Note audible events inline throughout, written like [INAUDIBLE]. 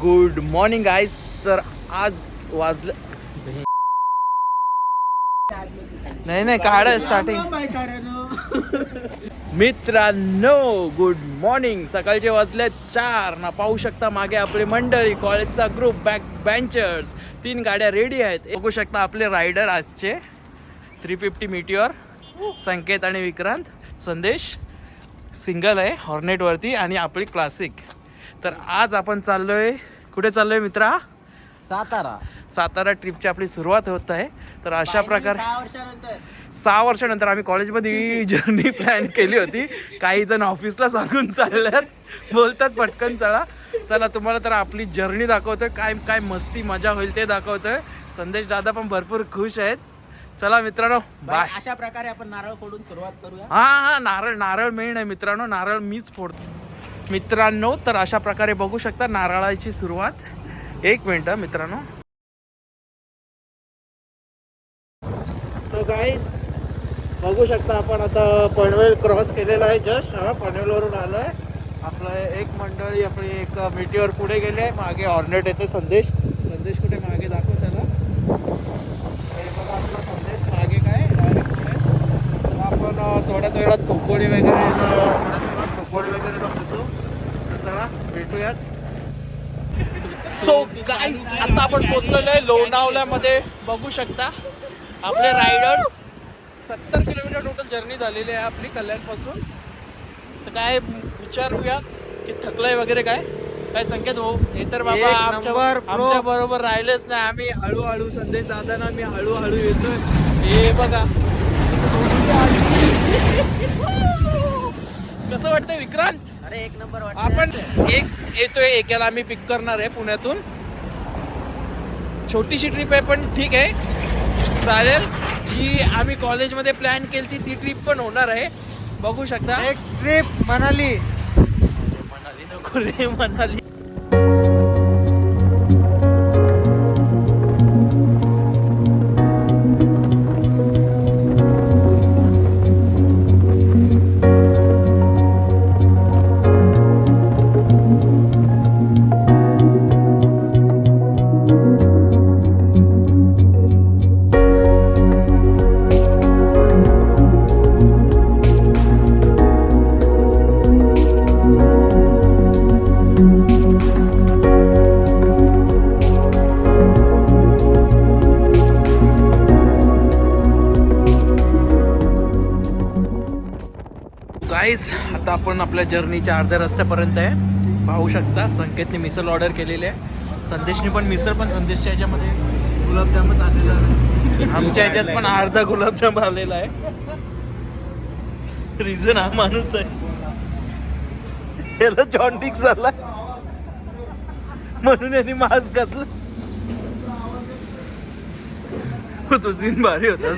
Good morning guys तर आज वाजलं. नाही नाही काढ स्टार्टिंग मित्रांनो गुड मॉर्निंग. सकाळचे वाजले चार. ना पाहू शकता मागे आपली मंडळी कॉलेजचा ग्रुप बॅक बेंचर्स तीन गाड्या रेडी आहेत. बघू शकता आपले रायडर आजचे. थ्री फिफ्टी मिटिओर संकेत आणि विक्रांत. संदेश सिंगल आहे हॉर्नेटवरती आणि आपली क्लासिक तर आज आपण चाललोय कुठे चाललोय मित्रा? सातारा. सातारा ट्रिपची आपली सुरुवात होत आहे. तर अशा प्रकारे सहा वर्षानंतर. आम्ही कॉलेजमध्ये जर्नी प्लॅन केली होती. काही जण ऑफिसला सांगून चालल्यात. बोलतात पटकन चला. चला तुम्हाला तर आपली जर्नी दाखवतोय. काय काय मस्ती मजा होईल ते दाखवतोय. संदेश दादा पण भरपूर खुश आहेत. चला मित्रांनो बाय अशा प्रकारे आपण नारळ फोडून सुरुवात करूया. हा हा नारळ नारळ मेन आहे मित्रांनो. नारळ मीच फोडतो. मित्रांनो तर अशा प्रकारे बघू शकता नारळाची सुरुवात. एक मिनिट मित्रांनो. सो गाईज बघू शकता आपण आता पनवेल क्रॉस केलेला आहे. जस्ट हा पनवेलवरून आलो आहे आपलं एक मंडळी आपली एक मिटीवर पुढे गेले मागे ऑर्नेट येते संदेश. संदेश कुठे? मागे दाखव त्याला. आपला संदेश. मागे काय? डायरेक्ट पुढे. आपण थोड्याच वेळात खोपोळी वगैरे अ, थोड्याच वेळात खोपोळी वगैरे पोहोचू तर चला भेटूयात. सो गाईज आता आपण पोहोचलेलो आहे लोणावल्यामध्ये बघू शकता आपले रायडर्स सत्तर किलोमीटर टोटल जर्नी झालेली आहे आपली कल्याणपासून. तर काय विचारूयात की थकलंय वगैरे काय? काय संकेत भाऊ? हे तर बाबा. आमच्या बरोबर राहिलेच नाही आम्ही. हळूहळू संदेश दादांना मी हळूहळू येतोय. हे बघा. [LAUGHS] कसं वाटतंय विक्रांत? अरे एक नंबर आपण एक येतोय एकाला आम्ही पिक करणार आहे पुण्यातून. छोटीशी ट्रिप आहे पण ठीक आहे. चालेल. जी आम्ही कॉलेजमध्ये प्लॅन केली ती ती ट्रिप पण होणार आहे. बघू शकता. Next trip Manali. मनाली नको रे मनाली. गाईज आता आपण आपल्या जर्नीच्या अर्ध्या रस्त्यापर्यंत आहे. पाहू शकता संकेतने मिसळ ऑर्डर केलेली आहे. संदेशने पण मिसळ पण संदेशच्या ह्याच्यामध्ये गुलाबजामच आलेला आहे. आमच्या ह्याच्यात पण अर्धा गुलाबजाम आलेला आहे. रिझन हा माणूस आहे. त्याला जॉन्टिक झाला. म्हणून यांनी मास्क घातलं. तो सीन भारी होता.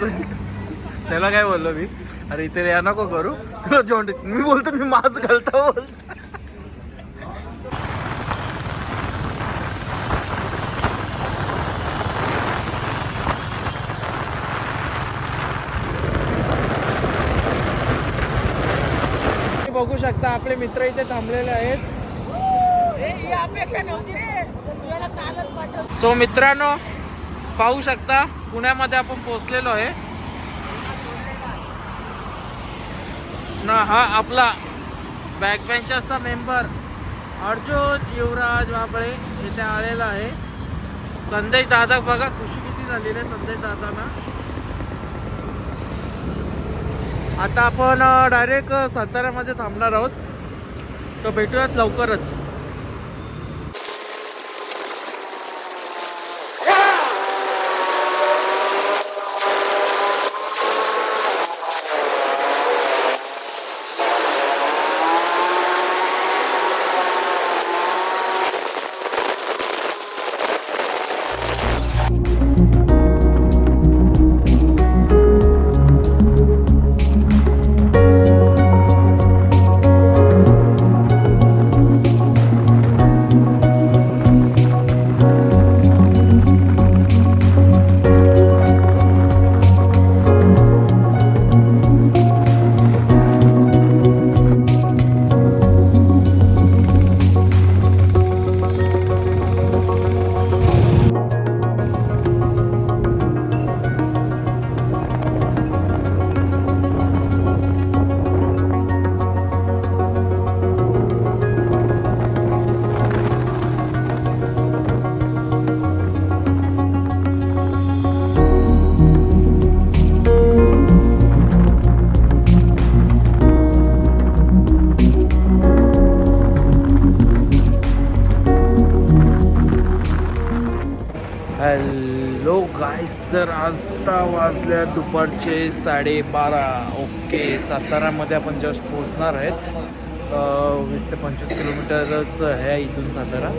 त्याला काय बोललो मी? अरे इथे या नको करू. तुला जॉन्डिस मी बोलतो मी मास्क घालता बोलतो. तुम्ही बघू शकता आपले मित्र इथे थांबलेले आहेत. सो मित्रांनो पाहू शकता पुण्यामध्ये आपण पोहोचलेलो आहे. ना हा आपला बॅक मेंबर अर्जुन युवराज बाबळे इथे आलेला आहे. संदेश दादा बघा खुशी किती झालेली आहे संदेश दादांना. आता आपण डायरेक्ट साताऱ्यामध्ये थांबणार आहोत. तर भेटूयात लवकरच. वाजता वाजल्या दुपारचे साडेबारा. ओके सातारामध्ये आपण जस्ट पोचणार आहेत. वीस ते पंचवीस किलोमीटरच आहे इथून सातारा.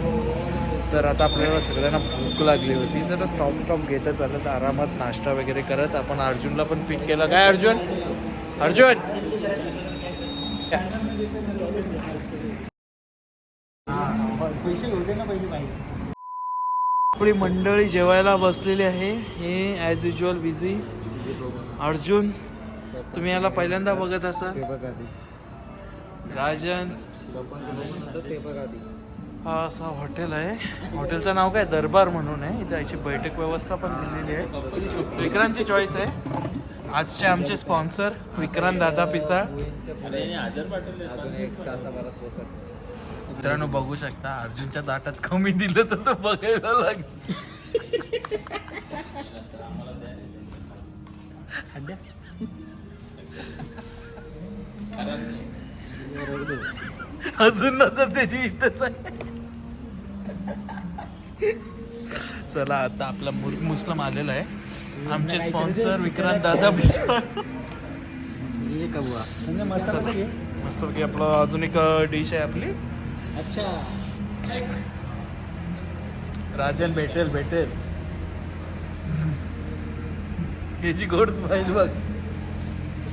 तर आता आपल्याला सगळ्यांना भूक लागली होती. जरा स्टॉप स्टॉप घेतच चालत आरामात नाश्ता वगैरे करत. आपण अर्जुनला पण पिक केलं. काय अर्जुन? अर्जुन! पैसे होते ना पहिले पाहिजे आपली मंडळी जेवायला बसलेली आहे. हे ॲज युजल बिझी अर्जुन तुम्ही याला पहिल्यांदा बघत असाल. राजन. हा असा हॉटेल आहे. हॉटेलचं नाव काय? दरबार म्हणून आहे. इथे याची बैठक व्यवस्था पण दिलेली आहे. विक्रांतची चॉईस आहे. आजचे आमचे स्पॉन्सर विक्रांत दादा पिसाळ अजून एक तासाभरात पोहोचत मित्रांनो बघू शकता अर्जुनच्या दाटात कमी दिलं तर तो बघायला लागेल. अजून नजर त्याची इथंच आहे. चला आता आपला मुर्ग मुस्लिम आलेला आहे. आमचे स्पॉन्सर विक्रांत दादा मस्त की आपलं अजून एक डिश आहे आपली. अच्छा. राजन भेटेल भेटेल. याची गोड्स पाहिजे बघ.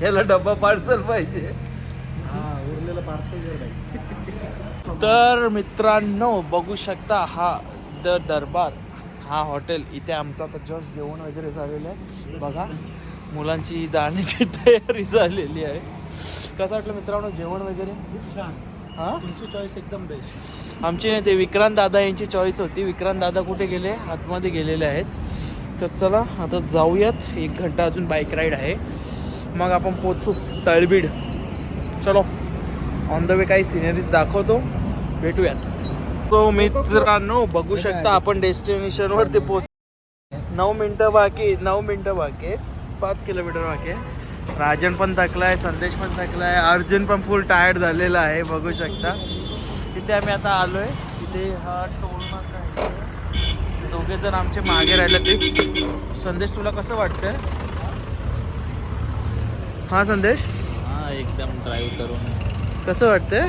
याला डब्बा पार्सल पाहिजे. हा उरलेलं पार्सल तर मित्रांनो बघू शकता हा द दरबार हा हॉटेल इथे आमचं आता जस्ट जेवण वगैरे झालेलं आहे. बघा मुलांची जाण्याची [LAUGHS] तयारी झालेली आहे. कसं वाटलं मित्रांनो जेवण वगैरे? खूप छान. हां? तुमची चॉईस एकदम बेस्ट आमची नाही ते विक्रांत दादा यांची चॉईस होती. विक्रांत दादा कुठे गेले? आतमध्ये गेलेले आहेत. तर चला आता जाऊयात. एक घंटा अजून बाईक राईड आहे. मग आपण पोचू तळबीड. चलो. ऑन द वे काही सिनरीज दाखवतो. भेटूयात. तो मित्रांनो बघू शकता आपण डेस्टिनेशनवरती पोच नऊ मिनटं बाकी नऊ मिनटं बाकी. पाच किलोमीटर बाकी आहे. राजन पण थकलाय संदेश पण थकलाय अर्जुन पण फुल टायर्ड झालेला आहे बघू शकता. तिथे आम्ही आता आलोय. तिथे हा टोल आहे. दोघे जण आमचे मागे राहिले ते. संदेश तुला कसं वाटतंय? हा संदेश? हा एकदम ड्राईव्ह करून. कसं वाटतंय?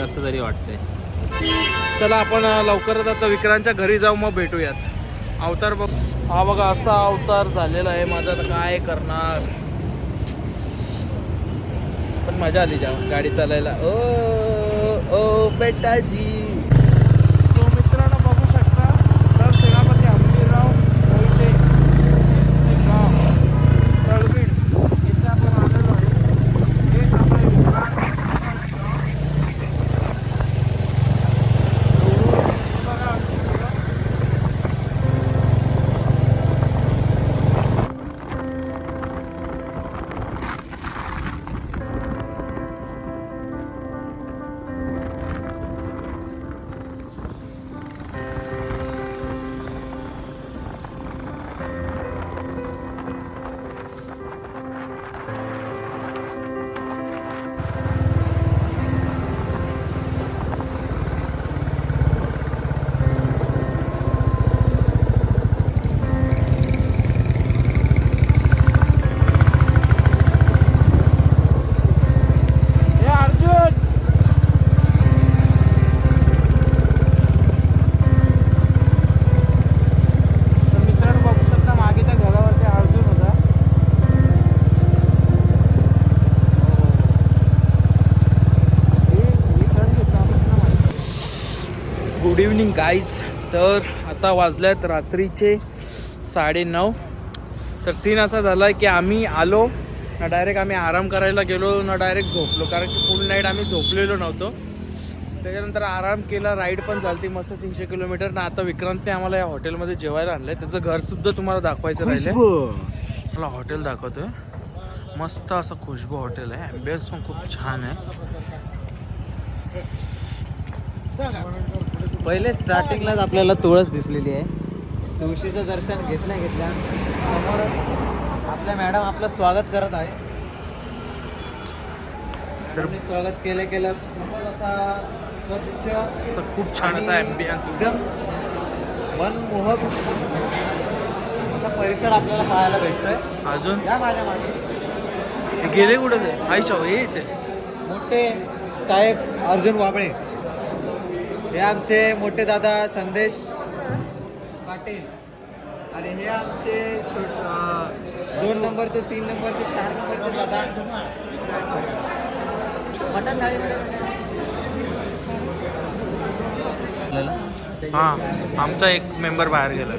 कसं तरी वाटतंय. चला आपण लवकरच आता विक्रांतच्या घरी जाऊ मग भेटूयात. अवतार बघ. हा बघा असा अवतार झालेला आहे. माझा आता काय करणार? पण मजा आली जा गाडी चालायला. ओ ओ बेटाजी. गाईज तर आता वाजल्यात रात्रीचे साडेनऊ. तर सीन असा झाला की आम्ही आलो ना डायरेक्ट आम्ही आराम करायला गेलो ना डायरेक्ट झोपलो. कारण की फुल नाईट आम्ही झोपलेलो नव्हतो. त्याच्यानंतर आराम केला राईड पण झालती मस्त तीनशे किलोमीटर ना आता विक्रांतने आम्हाला या हॉटेलमध्ये जेवायला आणलंय. त्याचं घर सुद्धा तुम्हाला दाखवायचं राहिलं मला हॉटेल दाखवतोय. मस्त असं खुशबू हॉटेल आहे. ॲम्बियन्स पण खूप छान आहे. पहिले स्टार्टिंगलाच आपल्याला तुळस दिसलेली आहे. तुळशीचं दर्शन घेतल्या घेतल्या समोर आपल्या मॅडम आपलं स्वागत करत आहे. तर- तर स्वागत केलं केलं. खूपच असा स्वच्छ असं खूप छान असा ॲम्बियन्स एकदम मनमोहक असा परिसर आपल्याला पाहायला भेटतोय. अजून? या माझ्या मागे. गेले कुठे ते? हे इथे. मोठे साहेब अर्जुन वाबळे. हे आमचे मोठे दादा संदेश पाटील. आणि हे आमचे छोट दोन नंबरचे तीन नंबरचे चार नंबरचे दादा. मटन हा आमचा एक मेंबर बाहेर गेला.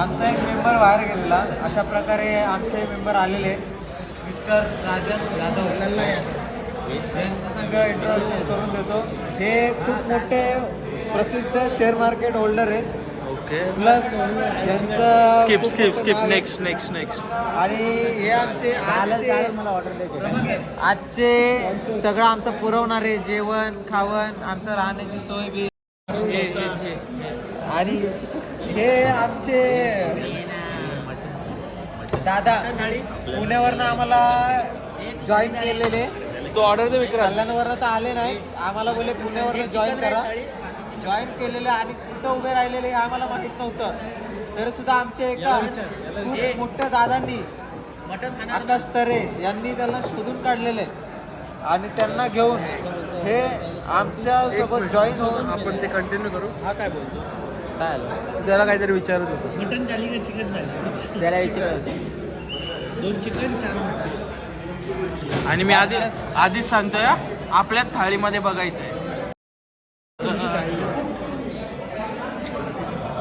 आमचा एक मेंबर बाहेर गेलेला. अशा प्रकारे आमचे मेंबर आलेले. मिस्टर राजन जाधव. यांच्या संग इंट्रोडक्शन करून देतो. हे खूप मोठे प्रसिद्ध शेअर मार्केट होल्डर आहेत. ओके प्लस यांचं स्किप खूप स्किप मोठं स्किप नाव आहे. नेक्स्ट नेक्स्ट नेक्स्ट आणि हे आमचे आजचे आजचे सगळं आमचं पुरवणारे जेवण खावण आमचं राहण्याची सोय बी. हे- हे- हे- आणि हे आमचे दादा पुण्यावरनं आम्हाला जॉईन केलेले. तो ऑर्डर दे विक्रांत कल्याणवरनं तर आले नाही. आम्हाला बोले पुण्यावरनं जॉईन करा. जॉईन केलेले आणि कुठं उभे राहिलेले हे आम्हाला माहीत नव्हतं. तरी सुद्धा आमचे एका खूप मोठ्या दादांनी आकाश तरे यांनी त्याला शोधून काढलेले. आणि त्यांना घेऊन हे आमच्यासोबत जॉईन होऊन आपण ते कंटिन्यू करू? हा काय बोलतो? काय आलं? त्याला काहीतरी विचारत होतो. मटन झाली का चिकन झाली त्याला विचारलं दोन चिकन चार मटन आणि मी आधी आधीच सांगतोय हा, आपल्या थाळीमध्ये बघायचंय.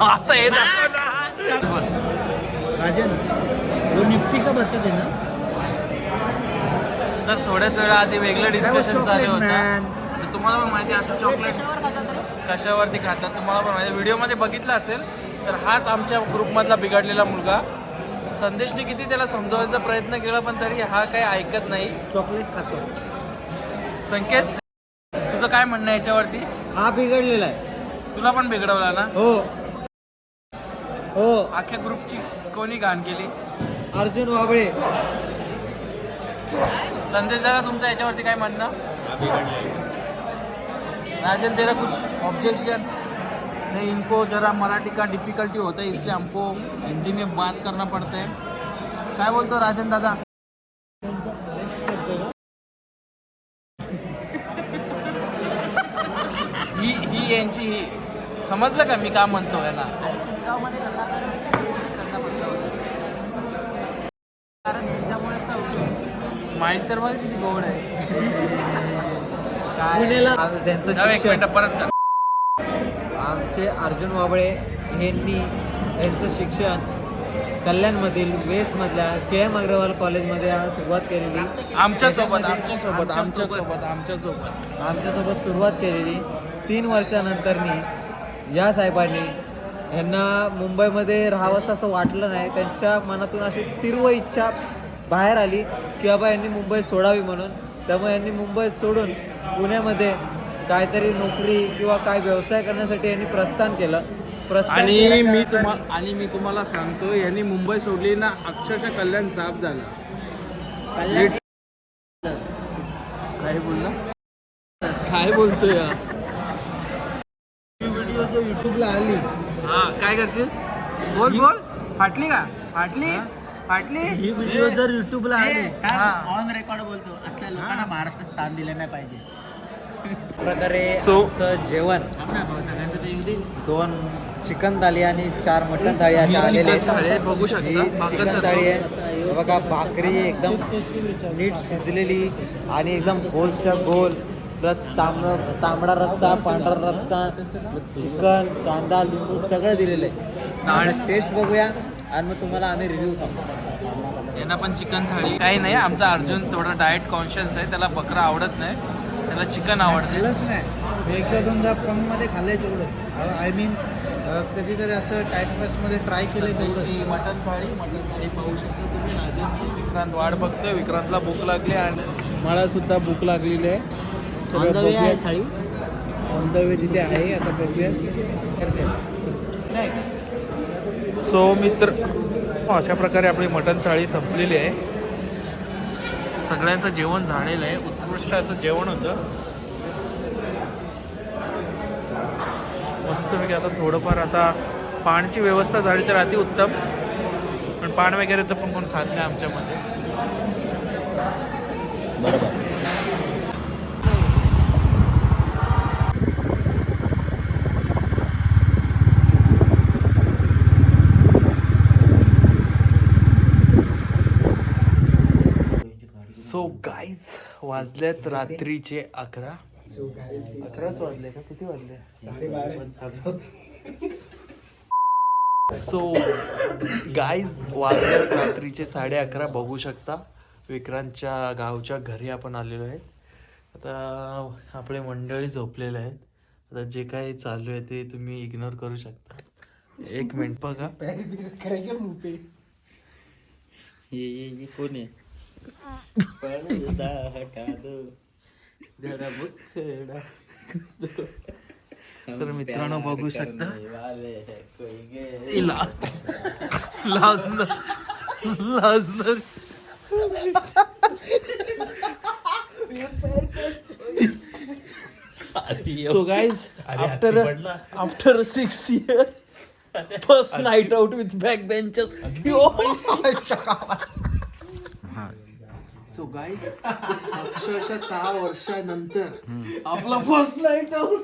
आता हे दाखव ना. राजन वो निफ्टी का बचत आहे ना? तर थोड्याच वेळा आधी वेगळं डिस्कशन चालू chocolate होतं. man. तर तुम्हाला पण माहिती आहे, असं चॉकलेट कशावरती खातात. तुम्हाला पण माहिती व्हिडिओमध्ये बघितलं असेल तर हाच आमच्या ग्रुपमधला बिघडलेला मुलगा. संदेशने किती त्याला समजवायचा प्रयत्न केला पण तरी हा काही ऐकत नाही. चॉकलेट खातो. संकेत तुझं काय म्हणणं आहे याच्यावरती? हा बिघडलेला आहे. तुला पण बिघडवला ना? हो. हो. अख्ख्या ग्रुपची कोणी घाण केली? अर्जुन वाबळे. संदेश दादा तुमचं याच्यावरती काय म्हणणं? राजन तेरा कुछ ऑब्जेक्शन नहीं इनको जरा मराठी का डिफिकल्टी होता है इसलिए हमको हिंदी में बात करना पड़ता है। काय बोलतो राजन दादा? ही ही यांची ही समजलं का मी का म्हणतो धंदा धंदा बसला होता? कारण यांच्यामुळेच तर होतो. स्माईल तर बघ किती गोड आहे. पुण्याला त्यांचं परत कर. आमचे अर्जुन वाबळे यांनी यांचं शिक्षण कल्याणमधील वेस्टमधल्या के एम अग्रवाल कॉलेजमध्ये सुरुवात केलेली. आमच्यासोबत- सोबत आमच्यासोबत. आमच्यासोबत सुरुवात केलेली. तीन वर्षानंतरनी या साहेबांनी यांना मुंबईमध्ये राहावंसं असं वाटलं नाही. त्यांच्या मनातून अशी तीव्र इच्छा बाहेर आली की बाबा यांनी मुंबई सोडावी म्हणून. त्यामुळे यांनी मुंबई सोडून पुण्यामध्ये काहीतरी नोकरी किंवा काय व्यवसाय करण्यासाठी यांनी प्रस्थान केलं. प्रस्थान आणि मी तुम्हाला आणि मी तुम्हाला सांगतो यांनी मुंबई सोडली ना अक्षरशः कल्याण साफ झाला. काय बोलला? काय बोलतोय हा? व्हिडिओ जो युट्यूबला आली. हा काय करशील? बोल बोल. फाटली का? फाटली? फाटली? ही व्हिडिओ जर युट्यूबला आली. हा. ऑन रेकॉर्ड बोलतो. असल्या लोकांना महाराष्ट्र स्थान दिलं नाही पाहिजे. प्रकारे So- आमचं जेवण. दोन चिकन थाळी आणि चार मटन थाळी अशा ही आलेले चिकन थाळी आहे, बघू शकता. भाकर चिकन सर्व. थाळी आहे. हे बघा भाकरी एकदम नीट शिजलेली आणि एकदम गोलच्या गोल. प्लस तांबडा तांबडा रस्सा पांढरा रस्सा चिकन कांदा लिंबू सगळं दिलेलं आहे. आणि- टेस्ट बघूया आणि मग तुम्हाला आम्ही रिव्ह्यू सांगतो. यांना पण चिकन थाळी. काही नाही आमचा अर्जुन थोडा डाएट कॉन्शियस आहे. त्याला बकरा आवडत नाही. त्याला चिकन आवडते. खाल्लंच नाही. मी एकदा दोनदा पंगमध्ये खाल्लंय तेवढंच. आय मीन कधीतरी असं टाइमपासमध्ये ट्राय केलंय तेवढंच. तशी मटन थाळी मटन थाळी पाहू शकता तुम्ही. नागेची विक्रांत वाट बघतोय. विक्रांतला भूक लागली आणि मला सुद्धा भूक लागलेली आहे. सगळं थाळी? तिथे आहे आता बघूया. सो मित्र अशा प्रकारे आपली मटन थाळी संपलेली आहे. सगळ्यांचं जेवण झालेलं आहे. उत्कृष्ट असं जेवण होतं. मस्त तुम्ही की आता थोडंफार आता पाण्याची व्यवस्था झाली तर अति उत्तम. पण पान वगैरे तर पण कोण खात नाही आमच्यामध्ये. बरोबर. सो गाईज वाजलेत रात्रीचे अकरा. अकराच वाजले का? किती वाजले? सो गाईज वाजल्यात रात्रीचे साडे अकरा. बघू शकता विक्रांतच्या गावच्या घरी आपण आलेलो आहे. आता आपले मंडळी झोपलेले आहेत. आता जे काही चालू आहे ते तुम्ही इग्नोर करू शकता. एक मिनिट बघा. [LAUGHS] ये ये ये कोण आहे? जरा मुखडा तर मित्रांनो बघू शकता. लाजणार. लाजणार. So guys after after six year first night out with back benches so guys अक्षरशः सहा वर्षानंतर आपला फर्स्ट नाईट आउट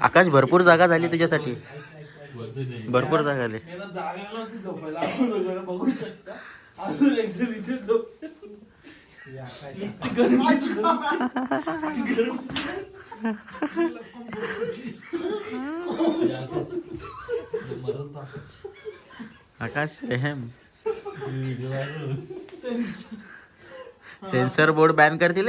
आकाश भरपूर जागा झाली तुझ्यासाठी. भरपूर जागा झाली. जागा बघू शकता. अजून एक जण इथे झोप आकाश रेहम सेन्स. सेन्सर बोर्ड बॅन करतील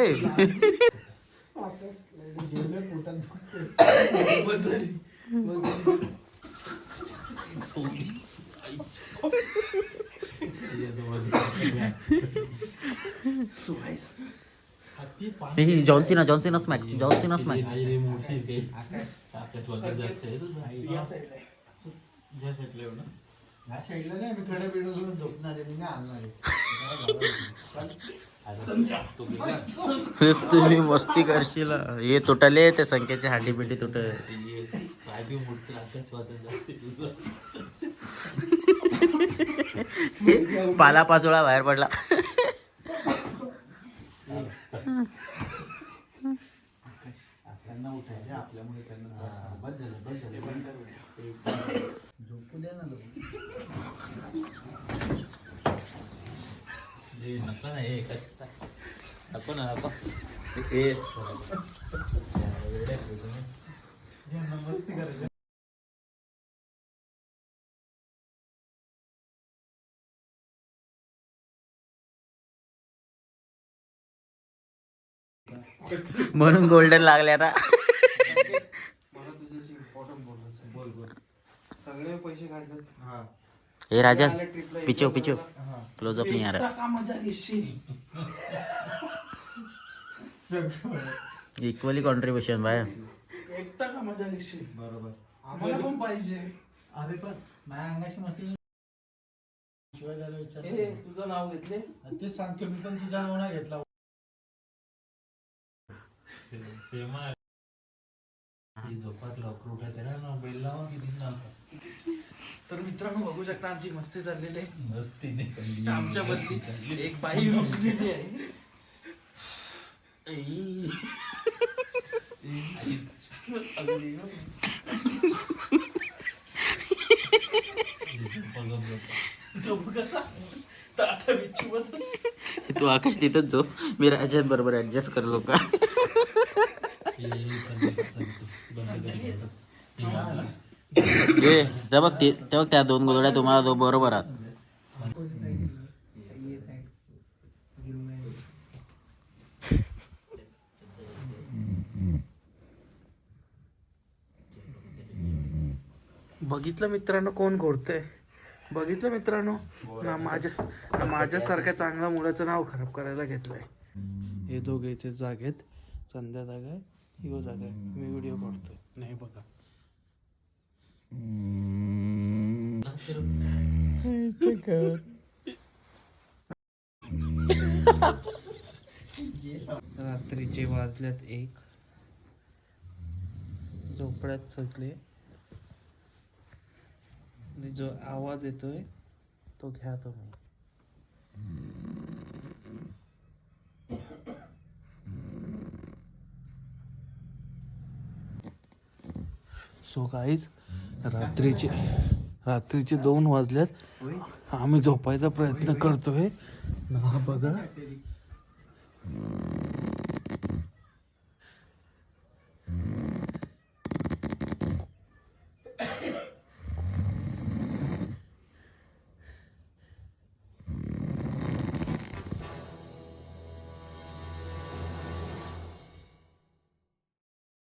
ही जॉन्सिना जॉन्सिना स्मॅक्स जॉन्सिना स्मॅक्स तुम्ही मस्ती करशील. हे तुटले ते संख्येचे हांडी पिटी तुट पाला पाचोळा बाहेर पडला. त्यांना उठायचे आपल्यामुळे त्यांना. बस झालं बस झालं बंद कर बेटा. झोपू द्या ना लोक म्हणून गोल्डन लागल्या ना मला तुझ्याशी इम्पॉर्टंट बोलायचं आहे. बोल बोल. सगळे पैसे काढले हा. हे राजन पिचो पिचो. क्लोजअप नाही यार का मजा घेशील? इक्वली कॉन्ट्रीब्युशन बाय एकटा का मजा घेशील? बरोबर. आम्हाला पण पाहिजे. अरे पण माझ्या अंगाशी मस्ती शिवाय झालं विचार ए तुझं नाव घेतले तेच सांगतो मी पण तुझा नाव नाही घेतला तर मित्रांनो बघू शकता आमची मस्ती चाललेली आहे. मस्ती आमच्या मस्ती एक बाई रुसलेली आहे. हो. तू आकाश तिथंच जो मी राजन बरोबर ऍडजस्ट करलो का ए त्या बघ ते त्या बघ त्या दोन गोदड्या तुम्हाला दो बरोबर आहात. बघितलं मित्रांनो कोण घोडतंय बघितलं मित्रांनो? ना माझ्या ना माझ्यासारख्या चांगल्या मुलाचं नाव खराब करायला घेतलंय. हे दोघे इथे जागेत संध्या जागा आहे. ही जागा मी व्हिडिओ काढतोय. नाही बघा. रात्रीचे वाजल्यात एक. झोपड्यात सगळे जो आवाज येतोय तो घ्या तुम्ही. सो काहीच रात्रीचे रात्रीचे दोन वाजल्यात. आम्ही झोपायचा प्रयत्न करतोय. ना बघा.